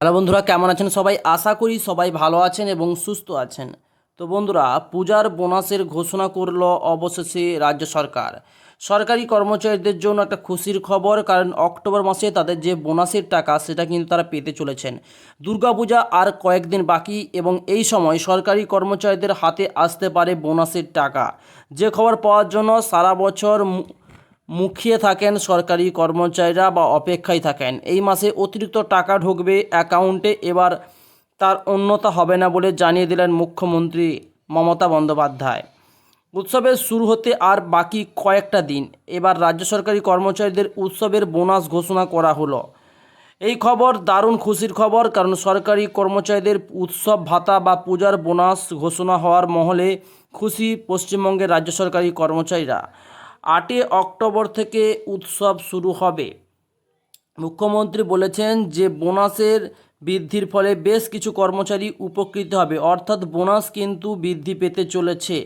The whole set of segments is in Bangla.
হ্যালো বন্ধুরা, কেমন আছেন সবাই? আশা করি সবাই ভালো আছেন এবং সুস্থ আছেন। তো বন্ধুরা, পূজার বোনাসের ঘোষণা করল অবশেষে রাজ্য সরকার। সরকারি কর্মচারীদের জন্য একটা খুশির খবর, কারণ অক্টোবর মাসে তাদের যে বোনাসের টাকা, সেটা কিন্তু তারা পেতে চলেছেন। দুর্গাপূজা আর কয়েকদিন বাকি এবং এই সময় সরকারি কর্মচারীদের হাতে আসতে পারে বোনাসের টাকা। যে খবর পাওয়ার জন্য সারা বছর মুখিয়ে থাকেন সরকারি কর্মচারীরা বা অপেক্ষায় থাকেন। এই মাসে অতিরিক্ত টাকা ঢুকবে অ্যাকাউন্টে, এবার তার উন্নতা হবে না বলে জানিয়ে দিলেন মুখ্যমন্ত্রী মমতা বন্দ্যোপাধ্যায়। উৎসবের শুরু হতে আর বাকি কয়েকটা দিন, এবার রাজ্য সরকারি কর্মচারীদের উৎসবের বোনাস ঘোষণা করা হলো। এই খবর দারুণ খুশির খবর, কারণ সরকারি কর্মচারীদের উৎসব, ভাতা বা পূজার বোনাস ঘোষণা হওয়ার মহলে খুশি পশ্চিমবঙ্গের রাজ্য সরকারি কর্মচারীরা। আটই অক্টোবর থেকে উৎসব শুরু হবে। মুখ্যমন্ত্রী বলেছেন যে বোনাসের বৃদ্ধির ফলে বেশ কিছু কর্মচারী উপকৃত হবে। অর্থাৎ বোনাস কিন্তু বৃদ্ধি পেতে চলেছে।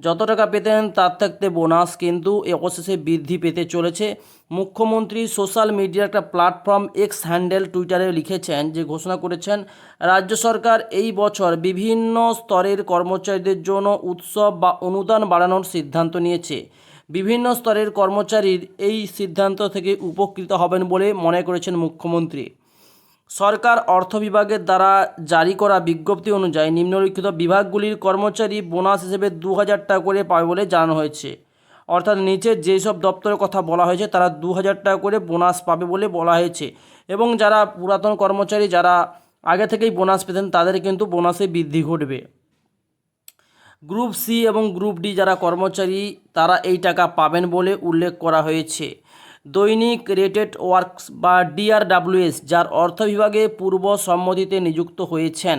যত টাকা পেতেন তার থাকতে বোনাস কিন্তু অবশেষে বৃদ্ধি পেতে চলেছে। মুখ্যমন্ত্রী সোশ্যাল মিডিয়ার একটা প্ল্যাটফর্ম এক্স হ্যান্ডেল টুইটারে লিখেছেন যে ঘোষণা করেছেন, রাজ্য সরকার এই বছর বিভিন্ন স্তরের কর্মচারীদের জন্য উৎসব বা অনুদান বাড়ানোর সিদ্ধান্ত নিয়েছে। বিভিন্ন স্তরের কর্মচারীর এই সিদ্ধান্ত থেকে উপকৃত হবেন বলে মনে করেছেন মুখ্যমন্ত্রী। সরকার অর্থ বিভাগের দ্বারা জারি করা বিজ্ঞপ্তি অনুযায়ী নিম্নলিখিত বিভাগগুলির কর্মচারী বোনাস হিসেবে দু হাজার টাকা করে পাবে বলে জানানো হয়েছে। অর্থাৎ নিচে যেসব দপ্তরের কথা বলা হয়েছে, তারা দু হাজার টাকা করে বোনাস পাবে বলে বলা হয়েছে। এবং যারা পুরাতন কর্মচারী, যারা আগে থেকেই বোনাস পেতেন, তাদের কিন্তু বোনাসে বৃদ্ধি ঘটবে। গ্রুপ সি এবং গ্রুপ ডি যারা কর্মচারী, তারা এই টাকা পাবেন বলে উল্লেখ করা হয়েছে। দৈনিক রেটেড ওয়ার্কস বা ডিআরডাব্লিউএস যার অর্থ বিভাগে পূর্ব সম্মতিতে নিযুক্ত হয়েছেন।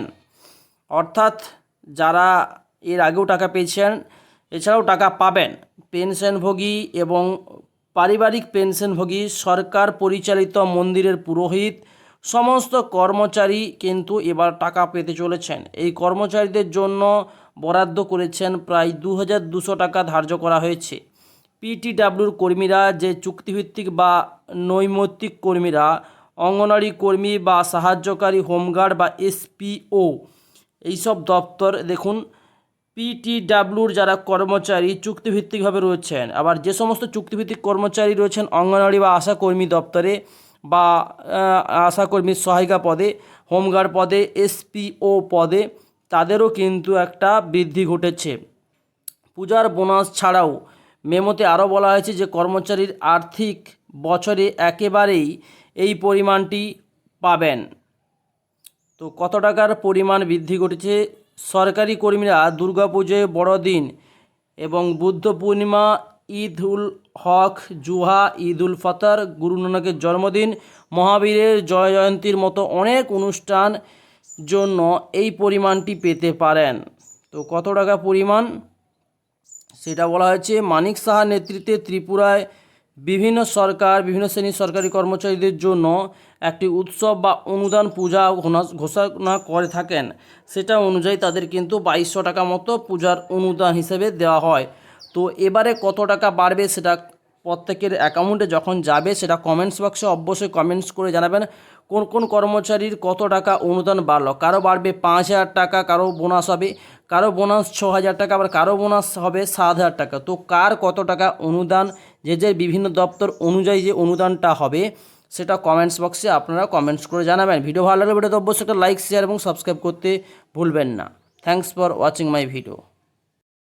অর্থাৎ যারা এর আগেও টাকা পেয়েছেন, এছাড়াও টাকা পাবেন। পেনশনভোগী এবং পারিবারিক পেনশনভোগী, সরকার পরিচালিত মন্দিরের পুরোহিত সমস্ত কর্মচারী কিন্তু এবার টাকা পেতে চলেছেন। এই কর্মচারীদের জন্য বরাদ্দ করেছেন প্রায় দু হাজার দুশো টাকা ধার্য করা হয়েছে। পিটিডাব্লিউর কর্মীরা, যে চুক্তিভিত্তিক বা নৈমিত্তিক কর্মীরা অঙ্গনওয়াড়ি কর্মী বা সাহায্যকারী হোমগার্ড বা এসপিও, এইসব দপ্তর, দেখুন, পিটিডাব্লিউর যারা কর্মচারী চুক্তিভিত্তিকভাবে রয়েছেন, আবার যে সমস্ত চুক্তিভিত্তিক কর্মচারী রয়েছেন অঙ্গনওয়াড়ি বা আশাকর্মী দপ্তরে বা আহ, আশাকর্মীর সহায়িকা পদে হোমগার্ড পদে এসপিও পদে তাদেরও কিন্তু একটা বৃদ্ধি ঘটেছে। পূজার বোনাস ছাড়াও মেমোতে আরও বলা হয়েছে যে কর্মচারীর আর্থিক বছরে একেবারেই এই পরিমাণটি পাবেন। তো কত টাকার পরিমাণ বৃদ্ধি ঘটেছে? সরকারি কর্মীরা দুর্গাপুজোয় বড়দিন এবং বুদ্ধ পূর্ণিমা ঈদ উল হক জুহা ঈদ উল ফতর, গুরু নানকের জন্মদিন, মহাবীরের জয় জয়ন্তীর মতো অনেক অনুষ্ঠান জন্য এই পরিমাণটি পেতে পারেন। তো কত টাকা পরিমাণ? সেটা বলা হয়েছে, মানিক সাহার নেতৃত্বে ত্রিপুরায় বিভিন্ন সরকার, বিভিন্ন শ্রেণির সরকারি কর্মচারীদের জন্য একটি উৎসব বা অনুদান পূজা ঘোষণা- করে থাকেন। সেটা অনুযায়ী তাদের কিন্তু বাইশশো টাকা মতো পূজার অনুদান হিসেবে দেওয়া হয়। তো এবারে কত টাকা বাড়বে সেটা প্রত্যেকের অ্যাকাউন্টে যখন যাবে সেটা কমেন্টস বক্সে অবশ্যই কমেন্টস করে জানাবেন কোন কোন কর্মচারীর কত টাকা অনুদান বাড়লো। কারও বাড়বে পাঁচ হাজার টাকা, কারও বোনাস হবে, কারও বোনাস ছ হাজার টাকা, আবার কারও বোনাস হবে সাত হাজার টাকা। তো কার কত টাকা অনুদান, যে যে বিভিন্ন দপ্তর অনুযায়ী যে অনুদানটা হবে সেটা কমেন্টস বক্সে আপনারা কমেন্টস করে জানাবেন। ভিডিও ভালো লাগলে ভিডিওতে অবশ্যই একটা লাইক শেয়ার এবং সাবস্ক্রাইব করতে ভুলবেন না। Thanks for watching my video